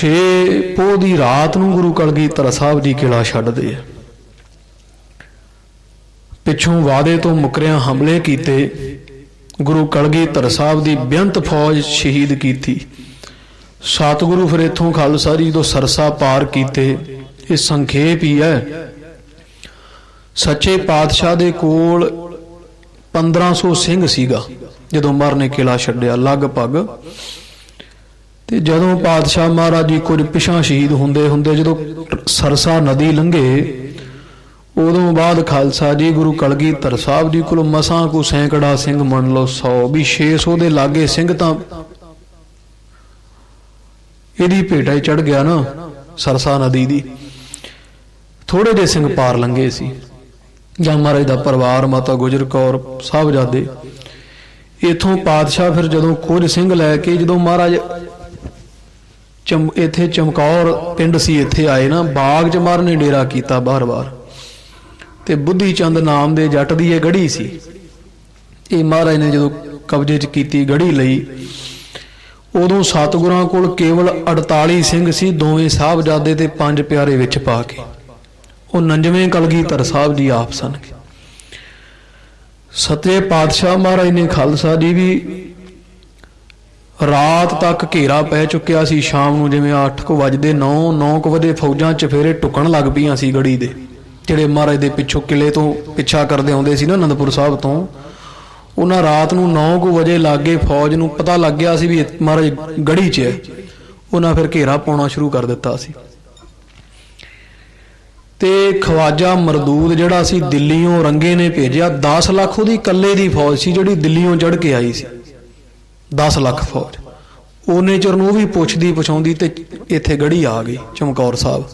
6 ਪੋਹ ਦੀ ਰਾਤ ਨੂੰ ਗੁਰੂ ਕਲਗੀਧਰ ਸਾਹਿਬ ਜੀ ਕਿਲਾ ਛੱਡਦੇ ਆ। ਪਿੱਛੋਂ ਵਾਦੇ ਤੋਂ ਮੁਕਰਿਆਂ ਹਮਲੇ ਕੀਤੇ। ਗੁਰੂ ਕਲਗੀਧਰ ਸਾਹਿਬ ਦੀ ਬੇਅੰਤ ਫੌਜ ਸ਼ਹੀਦ ਕੀਤੀ। ਸਤਿਗੁਰੂ ਫਿਰ ਇਥੋਂ ਖਾਲਸਾ ਜੀ ਤੋਂ ਸਰਸਾ ਪਾਰ ਕੀਤੇ। ਇਹ ਸੰਖੇਪ ਹੀ ਹੈ। ਸੱਚੇ ਪਾਤਸ਼ਾਹ ਦੇ ਕੋਲ 1500 ਸਿੰਘ ਸੀਗਾ, ਜਦੋਂ ਮਰ ਨੇ ਕਿਲਾ ਛੱਡਿਆ। ਲਗਭਗ ਤੇ ਜਦੋਂ ਪਾਤਸ਼ਾਹ ਮਹਾਰਾਜ ਜੀ ਕੁਝ ਪਿਛਾਂ ਸ਼ਹੀਦ ਹੁੰਦੇ ਹੁੰਦੇ ਜਦੋਂ ਸਰਸਾ ਨਦੀ ਲੰਘੇ, ਉਦੋਂ ਬਾਅਦ ਖਾਲਸਾ ਜੀ ਗੁਰੂ ਕਲਗੀਧਰ ਸਾਹਿਬ ਜੀ ਕੋਲ ਮਸਾਂ ਕੋ ਸੈਂਕੜਾ ਸਿੰਘ ਮੰਨ ਲਓ 100 ਵੀ 600 ਦੇ ਲਾਗੇ ਸਿੰਘ ਤਾਂ ਇਹਦੀ ਭੇਟਾ ਹੀ ਚੜ ਗਿਆ ਨਾ ਸਰਸਾ ਨਦੀ ਦੀ। ਥੋੜੇ ਦੇ ਸਿੰਘ ਪਾਰ ਲੰਘੇ ਸੀ। ਜਾਂ ਮਹਾਰਾਜ ਦਾ ਪਰਿਵਾਰ, ਮਾਤਾ ਗੁਜਰ ਕੌਰ, ਸਾਹਿਬਜ਼ਾਦੇ। ਇਥੋਂ ਪਾਤਸ਼ਾਹ ਫਿਰ ਜਦੋਂ ਕੁਝ ਸਿੰਘ ਲੈ ਕੇ ਜਦੋਂ ਮਹਾਰਾਜ ਚਮ ਇੱਥੇ ਚਮਕੌਰ ਪਿੰਡ ਸੀ, ਇੱਥੇ ਆਏ ਨਾ, ਬਾਗ ਚ ਮਹਾਰਾਜ ਨੇ ਡੇਰਾ ਕੀਤਾ ਬਾਰ-ਬਾਰ ਤੇ ਬੁੱਧੀ ਚੰਦ ਨਾਮ ਦੇ ਜੱਟ ਦੀ ਇਹ ਗੜੀ ਸੀ। ਇਹ ਮਹਾਰਾਜ ਨੇ ਜਦੋਂ ਕਬਜ਼ੇ 'ਚ ਕੀਤੀ ਗੜੀ ਲਈ, ਉਦੋਂ ਸਤਿਗੁਰਾਂ ਕੋਲ ਕੇਵਲ 48 ਸਿੰਘ ਸੀ, ਦੋਵੇਂ ਸਾਹਿਬਜ਼ਾਦੇ ਤੇ ਪੰਜ ਪਿਆਰੇ ਵਿੱਚ ਪਾ ਕੇ। ਉਹ ਨੰਜਵੇਂ ਕਲਗੀਧਰ ਸਾਹਿਬ ਜੀ ਆਪ ਸਨ। ਸਤੇ ਪਾਤਸ਼ਾਹ ਮਹਾਰਾਜ ਨੇ ਖਾਲਸਾ ਜੀ ਵੀ ਰਾਤ ਤੱਕ ਘੇਰਾ ਪੈ ਚੁੱਕਿਆ ਸੀ, ਸ਼ਾਮ ਨੂੰ ਜਿਵੇਂ 8:00 ਵਜਦੇ 9 9 ਵਜੇ ਫੌਜਾਂ ਚਫੇਰੇ ਟੁਕਣ ਲੱਗ ਪਈਆਂ ਸੀ ਗੜੀ ਦੇ। ਜਿਹੜੇ ਮਹਾਰਾਜ ਦੇ ਪਿੱਛੋਂ ਕਿਲੇ ਤੋਂ ਪਿੱਛਾ ਕਰਦੇ ਆਉਂਦੇ ਸੀ ਨਾ ਅਨੰਦਪੁਰ ਸਾਹਿਬ ਤੋਂ, ਉਹਨਾਂ ਰਾਤ ਨੂੰ 9 ਵਜੇ ਲਾਗੇ ਫੌਜ ਨੂੰ ਪਤਾ ਲੱਗ ਗਿਆ ਸੀ ਵੀ ਮਹਾਰਾਜ ਗੜੀ 'ਚ ਹੈ। ਉਹਨਾਂ ਫਿਰ ਘੇਰਾ ਪਾਉਣਾ ਸ਼ੁਰੂ ਕਰ ਦਿੱਤਾ ਸੀ। ਤੇ ਖਵਾਜਾ ਮਰਦੂਦ ਜਿਹੜਾ ਸੀ ਦਿੱਲੀੋਂ ਰੰਗੇ ਨੇ ਭੇਜਿਆ 10 ਲੱਖ ਉਹਦੀ ਇਕੱਲੇ ਦੀ ਫੌਜ ਸੀ ਜਿਹੜੀ ਦਿੱਲੀੋਂ ਚੜ ਕੇ ਆਈ ਸੀ। 10 ਲੱਖ ਫੌਜ। ਉਹਨੇ ਚਿਰ ਨੂੰ ਵੀ ਪੁੱਛਦੀ ਪੁਛਾਉਂਦੀ ਤੇ ਇੱਥੇ ਗੜੀ ਆ ਗਈ, ਚਮਕੌਰ ਸਾਹਿਬ।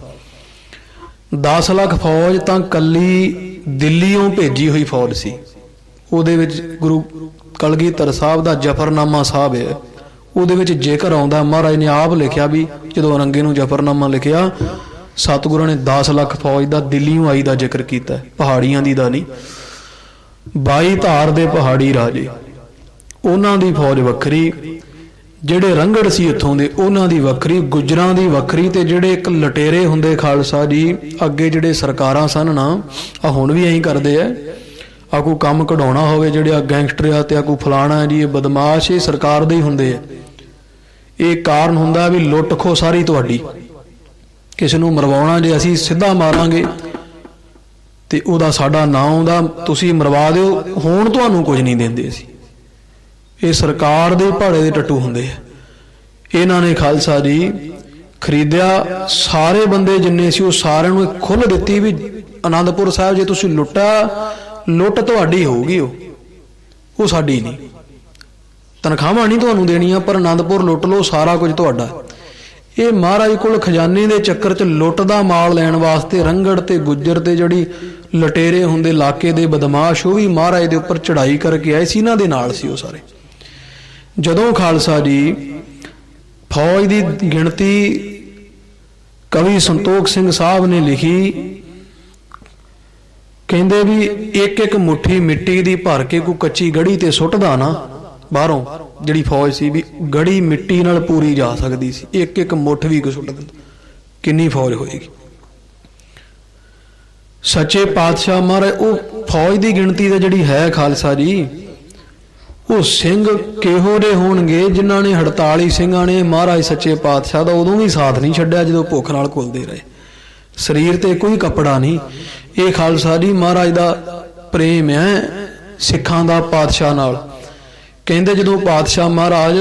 10 ਲੱਖ ਫੌਜ ਤਾਂ ਕੱਲੀ ਦਿੱਲੀੋਂ ਭੇਜੀ ਹੋਈ ਫੌਜ ਸੀ। ਉਹਦੇ ਵਿੱਚ ਗੁਰੂ ਕਲਗੀਧਰ ਸਾਹਿਬ ਦਾ ਜਫਰਨਾਮਾ ਸਾਹਿਬ ਹੈ। ਉਹਦੇ ਵਿੱਚ ਜਿਕਰ ਆਉਂਦਾ, ਮਹਾਰਾਜ ਨੇ ਆਪ ਲਿਖਿਆ ਵੀ ਜਦੋਂ ਅਰੰਗੇ ਨੂੰ ਜਫਰਨਾਮਾ ਲਿਖਿਆ, ਸਤਿਗੁਰਾਂ ਨੇ 10 ਲੱਖ ਫੌਜ ਦਾ ਦਿੱਲੀੋਂ ਆਈ ਦਾ ਜ਼ਿਕਰ ਕੀਤਾ, ਪਹਾੜੀਆਂ ਦੀ ਦਾ ਨਹੀਂ। 22 ਧਾਰ ਦੇ ਪਹਾੜੀ ਰਾਜੇ। ਉਹਨਾਂ ਦੀ ਫੌਜ ਵੱਖਰੀ, ਜਿਹੜੇ ਰੰਗੜ ਸੀ ਇੱਥੋਂ ਦੇ, ਉਹਨਾਂ ਦੀ ਵੱਖਰੀ, ਗੁਜਰਾਂ ਦੀ ਵੱਖਰੀ ਤੇ ਜਿਹੜੇ ਇੱਕ ਲਟੇਰੇ ਹੁੰਦੇ ਖਾਲਸਾ ਜੀ, ਅੱਗੇ ਜਿਹੜੇ ਸਰਕਾਰਾਂ ਸਨ ਨਾ ਆ ਹੁਣ ਵੀ ਐਂ ਕਰਦੇ ਆ। ਆ ਕੋਈ ਕੰਮ ਕਢਾਉਣਾ ਹੋਵੇ ਜਿਹੜੇ ਆ ਗੈਂਗਸਟਰ ਆ ਤੇ ਆ ਕੋਈ ਫਲਾਣਾ ਜੀ, ਇਹ ਬਦਮਾਸ਼ ਇਹ ਸਰਕਾਰ ਦੇ ਹੀ ਹੁੰਦੇ ਆ। ਇਹ ਕਾਰਨ ਹੁੰਦਾ ਵੀ ਲੁੱਟ ਖੋ ਸਾਰੀ ਤੁਹਾਡੀ। ਕਿਸੇ ਨੂੰ ਮਰਵਾਉਣਾ ਜੇ ਅਸੀਂ ਸਿੱਧਾ ਮਾਰਾਂਗੇ, ਤੇ ਉਹਦਾ ਸਾਡਾ ਨਾਂ ਆਉਂਦਾ, ਤੁਸੀਂ ਮਰਵਾ ਦਿਓ, ਹੁਣ ਤੁਹਾਨੂੰ ਕੁਝ ਨਹੀਂ ਦਿੰਦੇ ਸੀ ਇਹ ਸਰਕਾਰ ਦੇ ਭਾੜੇ ਦੇ ਟੱਟੂ ਹੁੰਦੇ ਆ। ਇਹਨਾਂ ਨੇ ਖਾਲਸਾ ਜੀ ਖਰੀਦਿਆ, ਸਾਰੇ ਬੰਦੇ ਜਿੰਨੇ ਸੀ ਉਹ ਸਾਰਿਆਂ ਨੂੰ ਖੁੱਲ ਦਿੱਤੀ ਵੀ ਆਨੰਦਪੁਰ ਸਾਹਿਬ ਜੇ ਤੁਸੀਂ ਲੁੱਟਾ, ਲੁੱਟ ਤੁਹਾਡੀ ਹੋਊਗੀ ਉਹ। ਉਹ ਸਾਡੀ ਨਹੀਂ। ਤਨਖਾਹਾਂ ਨਹੀਂ ਤੁਹਾਨੂੰ ਦੇਣੀਆਂ, ਪਰ ਆਨੰਦਪੁਰ ਲੁੱਟ ਲਓ, ਸਾਰਾ ਕੁਝ ਤੁਹਾਡਾ। ਇਹ ਮਹਾਰਾਜ ਕੋਲ ਖਜ਼ਾਨੇ ਦੇ ਚੱਕਰ 'ਚ ਲੁੱਟ ਦਾ ਮਾਲ ਲੈਣ ਵਾਸਤੇ ਰੰਗੜ ਤੇ ਗੁੱਜਰ ਤੇ ਜਿਹੜੀ ਲਟੇਰੇ ਹੁੰਦੇ ਇਲਾਕੇ ਦੇ ਬਦਮਾਸ਼, ਉਹ ਵੀ ਮਹਾਰਾਜ ਦੇ ਉੱਪਰ ਚੜ੍ਹਾਈ ਕਰਕੇ ਆਏ ਸੀ, ਇਹਨਾਂ ਦੇ ਨਾਲ ਸੀ ਉਹ ਸਾਰੇ। ਜਦੋਂ ਖਾਲਸਾ ਜੀ ਫੌਜ ਦੀ ਗਿਣਤੀ ਕਵੀ ਸੰਤੋਖ ਸਿੰਘ ਸਾਹਿਬ ਨੇ ਲਿਖੀ, ਕਹਿੰਦੇ ਵੀ ਇੱਕ ਇੱਕ ਮੁਠੀ ਮਿੱਟੀ ਦੀ ਭਰ ਕੇ ਕੋਈ ਕੱਚੀ ਗੜੀ ਤੇ ਸੁੱਟਦਾ ਨਾ, ਬਾਹਰੋਂ ਜਿਹੜੀ ਫੌਜ ਸੀ ਵੀ ਗੜੀ ਮਿੱਟੀ ਨਾਲ ਪੂਰੀ ਜਾ ਸਕਦੀ ਸੀ ਇੱਕ ਇੱਕ ਮੁੱਠ ਵੀ ਕੋ ਸੁੱਟ ਦਿੰਦਾ, ਕਿੰਨੀ ਫੌਜ ਹੋਏਗੀ। ਸੱਚੇ ਪਾਤਸ਼ਾਹ ਮਹਾਰਾਜ, ਉਹ ਫੌਜ ਦੀ ਗਿਣਤੀ ਤਾਂ ਜਿਹੜੀ ਹੈ ਖਾਲਸਾ ਜੀ ਉਹ ਸਿੰਘ ਕਿਹੋ ਦੇ ਹੋਣਗੇ ਜਿਨ੍ਹਾਂ ਨੇ 48 ਸਿੰਘਾਂ ਨੇ ਮਹਾਰਾਜ ਸੱਚੇ ਪਾਤਸ਼ਾਹ ਦਾ ਉਦੋਂ ਵੀ ਸਾਥ ਨਹੀਂ ਛੱਡਿਆ ਜਦੋਂ ਭੁੱਖ ਨਾਲ ਕੁਲਦੇ ਰਹੇ। ਸਰੀਰ ਤੇ ਕੋਈ ਕੱਪੜਾ ਨਹੀਂ। ਇਹ ਖਾਲਸਾ ਜੀ ਮਹਾਰਾਜ ਦਾ ਪ੍ਰੇਮ ਹੈ ਸਿੱਖਾਂ ਦਾ ਪਾਤਸ਼ਾਹ ਨਾਲ। ਕਹਿੰਦੇ ਜਦੋਂ ਪਾਤਸ਼ਾਹ ਮਹਾਰਾਜ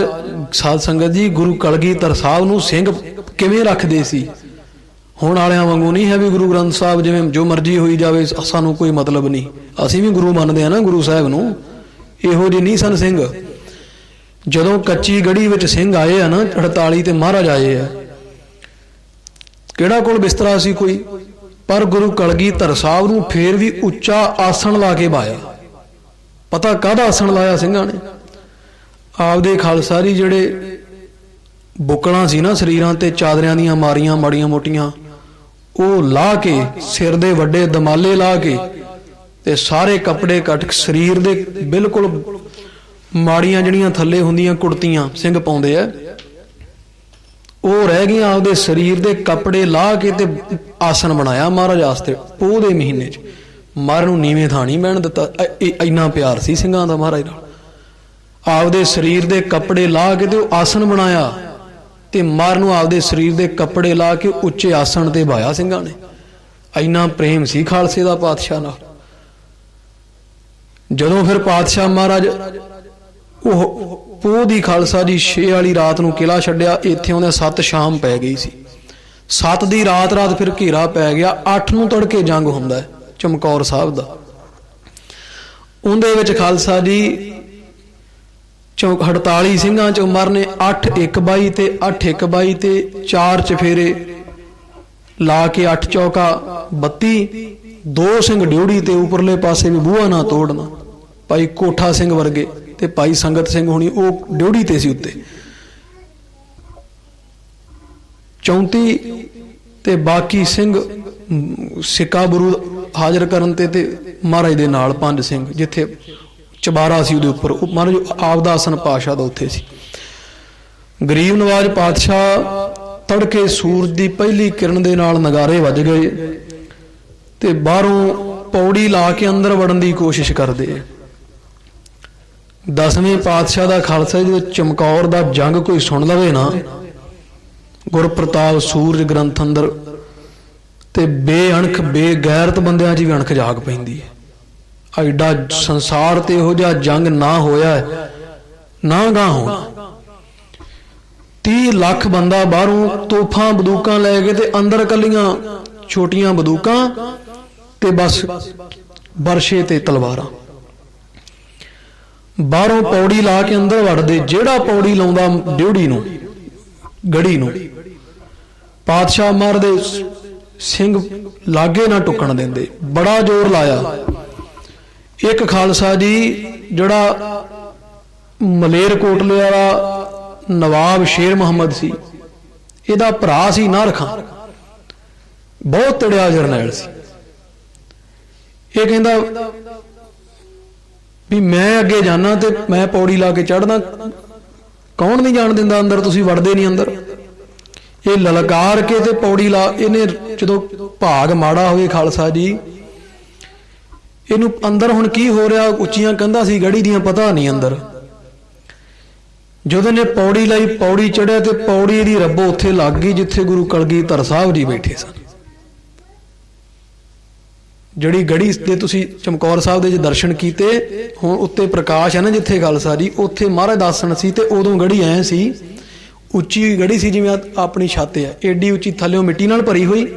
ਸਾਧ ਸੰਗਤ ਜੀ ਗੁਰੂ ਕਲਗੀਧਰ ਸਾਹਿਬ ਨੂੰ ਸਿੰਘ ਕਿਵੇਂ ਰੱਖਦੇ ਸੀ? ਹੁਣ ਵਾਲਿਆਂ ਵਾਂਗੂ ਨਹੀਂ ਹੈ ਵੀ ਗੁਰੂ ਗ੍ਰੰਥ ਸਾਹਿਬ ਜਿਵੇਂ ਜੋ ਮਰਜ਼ੀ ਹੋਈ ਜਾਵੇ, ਸਾਨੂੰ ਕੋਈ ਮਤਲਬ ਨਹੀਂ। ਅਸੀਂ ਵੀ ਗੁਰੂ ਮੰਨਦੇ ਆ ਨਾ ਗੁਰੂ ਸਾਹਿਬ ਨੂੰ। ਇਹੋ ਜਿਹੇ ਨਹੀਂ ਸਨ ਸਿੰਘ। ਜਦੋਂ ਕੱਚੀ ਗੜੀ ਵਿੱਚ ਸਿੰਘ ਆਏ ਆ ਨਾ 48 ਤੇ ਮਹਾਰਾਜ ਆਏ ਆ। ਕਿਹੜਾ ਕੋਲ ਬਿਸਤਰਾ ਸੀ ਕੋਈ? ਪਰ ਗੁਰੂ ਕਲਗੀਧਰ ਸਾਹਿਬ ਨੂੰ ਫੇਰ ਵੀ ਉੱਚਾ ਆਸਣ ਲਾ ਕੇ ਬਾਇਆ ਪਤਾ ਕਾਹਦਾ ਆਸਣ ਲਾਇਆ ਸਿੰਘਾਂ ਨੇ? ਆਪਦੇ ਖਾਲਸਾਰੀ ਜਿਹੜੇ ਬੁਕਲਾਂ ਸੀ ਨਾ ਸਰੀਰਾਂ ਤੇ, ਚਾਦਰਿਆਂ ਦੀਆਂ ਮਾਰੀਆਂ, ਮਾੜੀਆਂ ਮੋਟੀਆਂ, ਉਹ ਲਾ ਕੇ, ਸਿਰ ਦੇ ਵੱਡੇ ਦਮਾਲੇ ਲਾ ਕੇ ਤੇ ਸਾਰੇ ਕੱਪੜੇ ਕੱਟ ਸਰੀਰ ਦੇ ਬਿਲਕੁਲ ਮਾੜੀਆਂ ਜਿਹੜੀਆਂ ਥੱਲੇ ਹੁੰਦੀਆਂ ਕੁੜਤੀਆਂ ਸਿੰਘ ਪਾਉਂਦੇ ਆ, ਉਹ ਰਹਿ ਗਈਆਂ ਆਪਦੇ ਸਰੀਰ ਦੇ ਕੱਪੜੇ ਲਾਹ ਕੇ ਤੇ ਆਸਣ ਬਣਾਇਆ ਮਹਾਰਾਜ ਆਸਤੇ ਪੋਹ ਦੇ ਮਹੀਨੇ 'ਚ। ਮਰ ਨੂੰ ਨੀਵੇਂ ਥਾਂ ਨਹੀਂ ਬਹਿਣ ਦਿੱਤਾ। ਐ- ਇੰਨਾ ਪਿਆਰ ਸੀ ਸਿੰਘਾਂ ਦਾ ਮਹਾਰਾਜ ਨਾਲ। ਆਪਦੇ ਸਰੀਰ ਦੇ ਕੱਪੜੇ ਲਾਹ ਕੇ ਤੇ ਉਹ ਆਸਣ ਬਣਾਇਆ। ਤੇ ਮਰ ਨੂੰ ਆਪਦੇ ਸਰੀਰ ਦੇ ਕੱਪੜੇ ਲਾ ਕੇ ਉੱਚੇ ਆਸਣ ਤੇ ਬਾਇਆ ਸਿੰਘਾਂ ਨੇ। ਇੰਨਾ ਪ੍ਰੇਮ ਸੀ ਖਾਲਸੇ ਦਾ ਪਾਤਸ਼ਾਹ ਨਾਲ। ਜਦੋਂ ਫਿਰ ਪਾਤਸ਼ਾਹ ਮਹਾਰਾਜ ਉਹ ਪੋਹ ਦੀ ਖਾਲਸਾ ਜੀ 6 ਵਾਲੀ ਰਾਤ ਨੂੰ ਕਿਲਾ ਛੱਡਿਆ, ਇੱਥੇ ਉਹਨੇ 7 ਸ਼ਾਮ ਪੈ ਗਈ ਸੀ। 7 ਦੀ ਰਾਤ ਰਾਤ ਫਿਰ ਘੇਰਾ ਪੈ ਗਿਆ 8 ਨੂੰ ਤੜਕੇ ਜੰਗ ਹੁੰਦਾ ਹੈ, ਚਮਕੌਰ ਸਾਹਿਬ ਦਾ। ਉਹਦੇ ਵਿੱਚ ਖਾਲਸਾ ਜੀ ਚੌ 48 ਸਿੰਘਾਂ ਚੋਂ ਮਰਨੇ 8 1 22 ਤੇ 8 1 22 ਤੇ 4 ਚਫੇਰੇ ਲਾ ਕੇ 8 ਚੌਕਾ 32 ਦੋ ਸਿੰਘ ਡਿਊੜੀ ਤੇ, ਉਪਰਲੇ ਪਾਸੇ ਵੀ ਬੂਹਾ ਨਾ ਤੋੜਨਾ। ਭਾਈ ਕੋਠਾ ਸਿੰਘ ਵਰਗੇ ਤੇ ਭਾਈ ਸੰਗਤ ਸਿੰਘ ਹੋਣੀ, ਉਹ ਡਿਉੜੀ ਤੇ ਸੀ ਉੱਤੇ। 34 ਤੇ ਬਾਕੀ ਸਿੰਘ ਸਿੱਕਾ ਬਰੂਦ ਹਾਜ਼ਰ ਕਰਨ ਤੇ ਤੇ ਮਹਾਰਾਜ ਦੇ ਨਾਲ ਪੰਜ ਸਿੰਘ, ਜਿੱਥੇ ਚਬਾਰਾ ਸੀ ਉਹਦੇ ਉੱਪਰ। ਉਹ ਮਹਾਰਾਜ, ਆਪਦਾ ਆਸਨ ਪਾਸ਼ਾ ਦਾ ਉੱਥੇ ਸੀ। ਗਰੀਬ ਨਵਾਜ ਪਾਤਸ਼ਾਹ ਤੜਕੇ ਸੂਰਜ ਦੀ ਪਹਿਲੀ ਕਿਰਨ ਦੇ ਨਾਲ ਨਗਾਰੇ ਵੱਜ ਗਏ ਤੇ ਬਾਹਰੋਂ ਪੌੜੀ ਲਾ ਕੇ ਅੰਦਰ ਵੜਨ ਦੀ ਕੋਸ਼ਿਸ਼ ਕਰਦੇ ਆ। ਦਸਵੇਂ ਪਾਤਸ਼ਾਹ ਦਾ ਖਾਲਸਾ ਜਦੋਂ ਚਮਕੌਰ ਦਾ ਜੰਗ ਕੋਈ ਸੁਣ ਲਵੇ ਨਾ, ਗੁਰਪ੍ਰਤਾਪ ਸੂਰਜ ਗ੍ਰੰਥ ਅੰਦਰ ਤੇ ਬੇਅਣਖ, ਬੇਗੈਰਤ ਬੰਦਿਆਂ 'ਚ ਵੀ ਅਣਖ ਜਾਗ ਪੈਂਦੀ ਹੈ। ਐਡਾ ਸੰਸਾਰ ਤੇ ਇਹੋ ਜਿਹਾ ਜੰਗ ਨਾ ਹੋਇਆ ਨਾ ਗਾ ਹੋਣਾ। 30 ਲੱਖ ਬੰਦਾ ਬਾਹਰੋਂ ਤੋਫਾਂ, ਬੰਦੂਕਾਂ ਲੈ ਕੇ ਤੇ ਅੰਦਰ ਕੱਲੀਆਂ ਛੋਟੀਆਂ ਬੰਦੂਕਾਂ ਤੇ ਬਸ ਵਰਸ਼ੇ ਤੇ ਤਲਵਾਰਾਂ। ਬਾਹਰੋਂ ਪੌੜੀ ਲਾ ਕੇ ਅੰਦਰ ਵੜਦੇ, ਜਿਹੜਾ ਪੌੜੀ ਲਾਉਂਦਾ ਡਿਉੜੀ ਨੂੰ, ਗੜੀ ਨੂੰ। ਪਾਤਸ਼ਾਹ ਮਾਰਦੇ ਸਿੰਘ ਲਾਗੇ ਨਾ ਟੁੱਕਣ ਦਿੰਦੇ, ਬੜਾ ਜ਼ੋਰ ਲਾਇਆ। ਇੱਕ ਖਾਲਸਾ ਜੀ ਜਿਹੜਾ ਮਲੇਰ ਕੋਟਲੇ ਵਾਲਾ ਨਵਾਬ ਸ਼ੇਰ ਮੁਹੰਮਦ ਸੀ, ਇਹਦਾ ਭਰਾ ਸੀ ਨਾਰ ਖਾਨ ਬਹੁਤ ਤੜਿਆ ਜਰਨੈਲ ਸੀ। ਇਹ ਕਹਿੰਦਾ ਵੀ ਮੈਂ ਅੱਗੇ ਜਾਣਾ ਤੇ ਮੈਂ ਪੌੜੀ ਲਾ ਕੇ ਚੜਦਾ ਕੌਣ ਨਹੀਂ ਜਾਣ ਦਿੰਦਾ ਅੰਦਰ, ਤੁਸੀਂ ਵੜਦੇ ਨਹੀਂ ਅੰਦਰ। ਇਹ ਲਲਕਾਰ ਕੇ ਤੇ ਪੌੜੀ ਲਾ, ਇਹਨੇ ਜਦੋਂ ਭਾਗ ਮਾੜਾ ਹੋਵੇ ਖਾਲਸਾ ਜੀ, ਇਹਨੂੰ ਅੰਦਰ ਹੁਣ ਕੀ ਹੋ ਰਿਹਾ, ਉੱਚੀਆਂ ਕੰਧਾਂ ਸੀ, ਗੜੀ ਦੀਆਂ ਪਤਾ ਨਹੀਂ ਅੰਦਰ। ਜਦੋਂ ਨੇ ਪੌੜੀ ਲਈ, ਪੌੜੀ ਚੜਿਆ ਤੇ ਪੌੜੀ ਦੀ ਰੱਬੋ ਉੱਥੇ ਲੱਗ ਗਈ, ਜਿੱਥੇ ਗੁਰੂ ਕਲਗੀਧਰ ਸਾਹਿਬ ਜੀ ਬੈਠੇ ਸਨ। ਜਿਹੜੀ ਗੜੀ ਦੇ ਤੁਸੀਂ ਚਮਕੌਰ ਸਾਹਿਬ ਦੇ ਜੇ ਦਰਸ਼ਨ ਕੀਤੇ, ਹੁਣ ਉੱਤੇ ਪ੍ਰਕਾਸ਼ ਹੈ ਨਾ ਜਿੱਥੇ ਗੱਲ ਸਾਰੀ, ਉੱਥੇ ਮਹਾਰਾਜ ਦਾਸਣ ਸੀ ਤੇ ਉਦੋਂ ਗੜੀ ਐ ਸੀ। ਉੱਚੀ ਗੜੀ ਸੀ ਜਿਵੇਂ ਆਪਣੀ ਛੱਤ ਹੈ। ਏਡੀ ਉੱਚੀ ਥੱਲੇੋਂ ਮਿੱਟੀ ਨਾਲ ਭਰੀ ਹੋਈ।